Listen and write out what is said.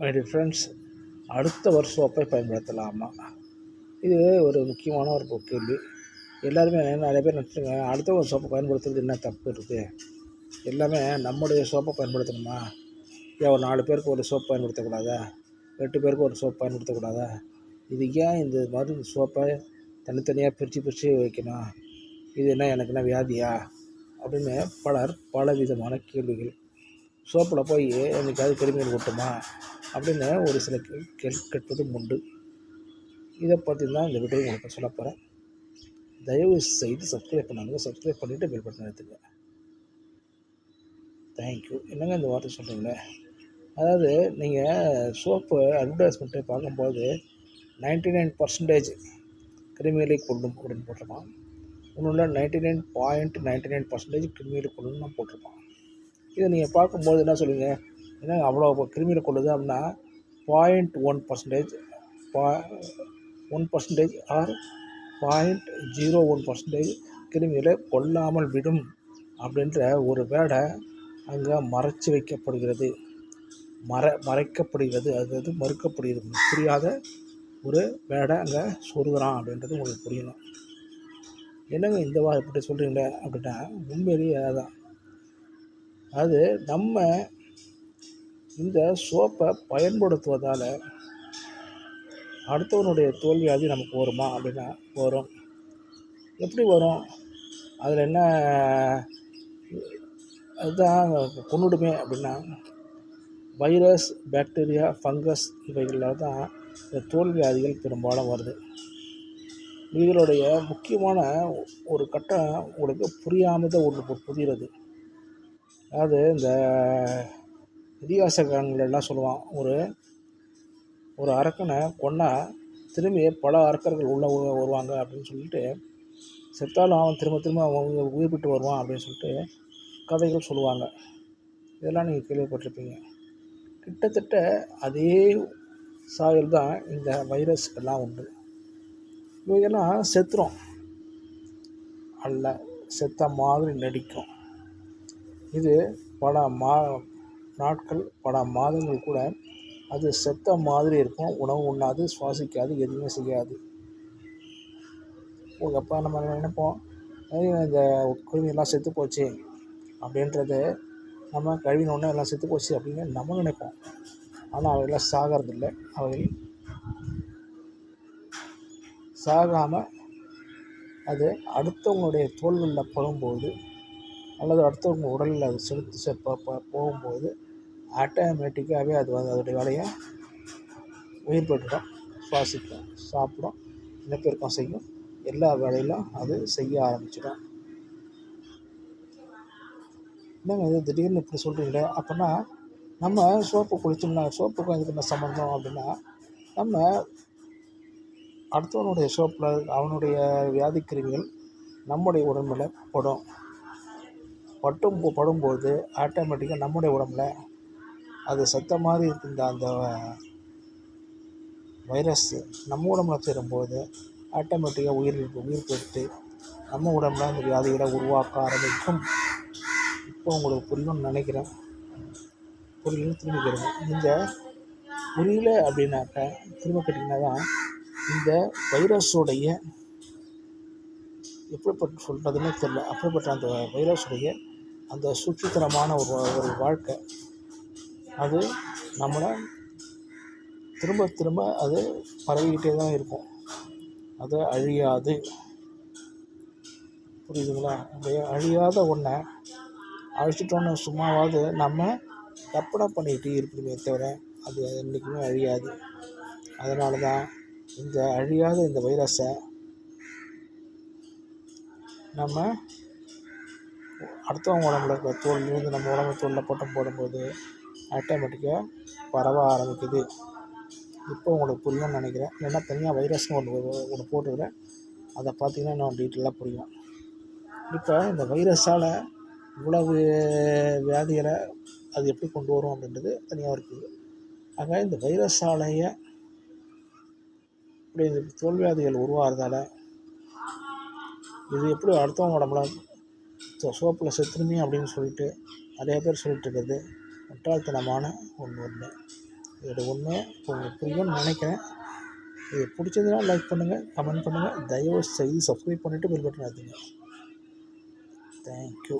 My friends அடுத்த ஒரு சோப்பை பயன்படுத்தலாமா? இது ஒரு முக்கியமான ஒரு கேள்வி. எல்லாருமே நிறைய பேர் நினச்சிருங்க அடுத்த ஒரு சோப்பை பயன்படுத்துறது என்ன தப்பு இருக்குது எல்லாமே நம்முடைய சோப்பை பயன்படுத்தணுமா? ஏன் ஒரு நாலு பேருக்கு ஒரு சோப் பயன்படுத்தக்கூடாதா? எட்டு பேருக்கு ஒரு சோப் பயன்படுத்தக்கூடாதா? இது ஏன் இந்த மாதிரி சோப்பை தனித்தனியாக பிரித்து பிரித்து வைக்கணும்? இது என்ன எனக்கு என்ன வியாதியா? அப்படின்னு பலர் பல விதமான கேள்விகள் சோப்பில் போய் என்றைக்காவது கிருமிகள் கொட்டுமா அப்படின்னு ஒரு சில கேள் கேட்பதும் உண்டு. இதை பற்றி தான் இந்த வீடியோ உங்களுக்கு சொல்ல போகிறேன் தயவு செய்து சப்ஸ்கிரைப் பண்ணாங்க சப்ஸ்கிரைப் பண்ணிவிட்டு பெல் பட்டன் எடுத்துங்க தேங்க்யூ என்னங்க இந்த வார்த்தை சொல்கிறீங்களே அதாவது நீங்கள் சோப்பு அட்வர்டைஸ்மெண்ட்டை பார்க்கும்போது நைன்டி நைன் பர்சன்டேஜ் கிருமிகளை கொள்ளும் அப்படின்னு போட்டிருப்பான். இன்னொன்று ninety nine point ninety nine percentage கிருமிகளை கொல்லுன்னு தான் போட்டிருப்பான். இதை நீங்கள் பார்க்கும்போது என்ன சொல்லுவீங்க ஏன்னா அவ்வளோ கிருமிகளை கொள்ளுது அப்படின்னா பாயிண்ட் ஒன் பர்சன்டேஜ் பா one percentage or point zero one percentage கிருமிகளை கொல்லாமல் விடும் அப்படின்ற ஒரு வேடை அங்கே மறைச்சி வைக்கப்படுகிறது. மற மறைக்கப்படுகிறது. அது வந்து மறுக்கப்படுகிறது. புரியாத ஒரு வேடை அங்கே சொருகிறான் அப்படின்றது உங்களுக்கு புரியணும். என்னங்க இந்த வா இப்படி சொல்கிறீங்களே அப்படின்னா உண்மையிலேயே அதான். அது நம்ம இந்த சோப்பை பயன்படுத்துவதால் அடுத்தவனுடைய தோல்வியாதி நமக்கு வருமா அப்படின்னா வரும். எப்படி வரும்? அதில் என்ன அதுதான் கொண்டுடுமே அப்படின்னா வைரஸ் பாக்டீரியா ஃபங்கஸ் இவைகளில் தான் இந்த தோல்வியாதிகள் பெரும்பாலும் வருது. இதனுடைய முக்கியமான ஒரு கட்டம் உங்களுக்கு புரியாமல் ஒன்று புரிகிறது. அதாவது இந்த இதிகாச காலங்களெல்லாம் சொல்லுவான் ஒரு ஒரு அரக்கனை கொன்னா திரும்பி பல அரக்கர்கள் உள்ளே வருவாங்க அப்படின்னு சொல்லிட்டு செத்தாலும் அவன் திரும்ப திரும்ப அவன் உயிர் விட்டு வருவான் அப்படின்னு சொல்லிட்டு கதைகள் சொல்லுவாங்க. இதெல்லாம் நீங்கள் கேள்விப்பட்டிருப்பீங்க. கிட்டத்தட்ட அதே சாயல் தான் இந்த வைரஸ் எல்லாம் உண்டு. இவையெல்லாம் செத்துரும். அல்ல செத்த மாதிரி நடிக்கும். இது பல மா நாட்கள் பல மாதங்கள் கூட அது செத்த மாதிரி இருக்கும். உணவு உண்ணாது சுவாசிக்காது எதுவுமே செய்யாது. அப்போ நம்ம நினைப்போம்? இந்த குருவியெல்லாம் செத்து போச்சு அப்படின்றது நம்ம கழுவினோடனே எல்லாம் செத்து போச்சு அப்படின்னு நம்ம நினைப்போம். ஆனால் அவையெல்லாம் சாகிறதில்லை. அவை சாகாமல் அது அடுத்தவங்களுடைய தோள்களில் படும்போது அல்லது அடுத்தவங்க உடலில் அது செலுத்து செ போகும்போது ஆட்டோமேட்டிக்காகவே அது வந்து அதோடைய வேலையை உயிர் பெற்றுடும் சுவாசிக்கும் சாப்பிடும் இனப்பெருக்கம் செய்யும். எல்லா வேலையிலும் அது செய்ய ஆரம்பிச்சிடும். என்னங்க இது? திடீர்னு இப்படி சொல்கிறீங்களே அப்படின்னா நம்ம சோப்பு குளிச்சோம்னா சோப்புக்கும் இதுக்கு என்ன சம்மந்தம் அப்படின்னா நம்ம அடுத்தவனுடைய சோப்பில் அவனுடைய வியாதி கிருமிகள் நம்முடைய உடம்புல படும். பட்டும் படும்போது ஆட்டோமேட்டிக்காக நம்முடைய உடம்புல அது சத்த மாதிரி இருக்கின்ற அந்த வைரஸ் நம்ம உடம்புல சேரும்போது ஆட்டோமேட்டிக்காக உயிர் உயிர் பெற்று நம்ம உடம்புல அந்த வியாதிகளை உருவாக்க ஆரம்பிக்கும். இப்போ உங்களுக்கு புரியும்னு நினைக்கிறேன். புரியலன்னு திரும்பி கேளுங்க இந்த புரியல அப்படின்னாக்க திரும்ப கேட்டிங்கன்னா தான் இந்த வைரஸுடைய எப்படிப்பட்ட சொல்கிறதுனே தெரில அப்படிப்பட்ட அந்த வைரஸுடைய அந்த சுற்றுத்தனமான ஒரு ஒரு வாழ்க்கை. அது நம்மளை திரும்ப திரும்ப அது பரவிக்கிட்டே தான் இருக்கும். அது அழியாது. புரியுதுங்களா? அந்த அழியாத ஒன்றை அழிச்சிட்டோன்னு சும்மாவாவது நம்ம கற்பனை பண்ணிக்கிட்டு இருக்கணுமே தவிர அது என்றைக்குமே அழியாது. அதனால தான் இந்த அழியாத இந்த வைரஸை நம்ம அடுத்தவங்க உடம்புல இருக்கிற தோல்லேருந்து நம்ம உடம்பு தோலில் போட்டம் போடும்போது ஆட்டோமேட்டிக்காக பரவ ஆரம்பிக்குது. இப்போ உங்களுக்கு புரியும்னு நினைக்கிறேன். இல்லைன்னா தனியாக வைரஸ்னு ஒன்று ஒன்று போட்டுக்கிறேன் அதை பார்த்தீங்கன்னா இன்னும் டீட்டெயிலாக புரியும். இப்போ இந்த வைரஸால் இவ்வளவு வியாதிகளை அது எப்படி கொண்டு வரும் அப்படின்றது தனியாக இருக்குது ஆக இந்த வைரஸாலேயே இப்படி இந்த தோல்வியாதிகள் உருவாகிறதால இது எப்படி அடுத்தவங்க உடம்புல சோப்பில் செத்துருமே அப்படின்னு சொல்லிட்டு நிறைய பேர் சொல்லிட்டு இருக்கிறது முட்டாள்தனமான ஒன்று ஒன்று இதோட உண்மை உங்களுக்கு புரியும்னு நினைக்கிறேன். இது பிடிச்சதுன்னா லைக் பண்ணுங்கள் கமெண்ட் பண்ணுங்கள் தயவு செய்து சப்ஸ்கிரைப் பண்ணிவிட்டு பில் பட்டன் அழுத்துங்க. தேங்க்யூ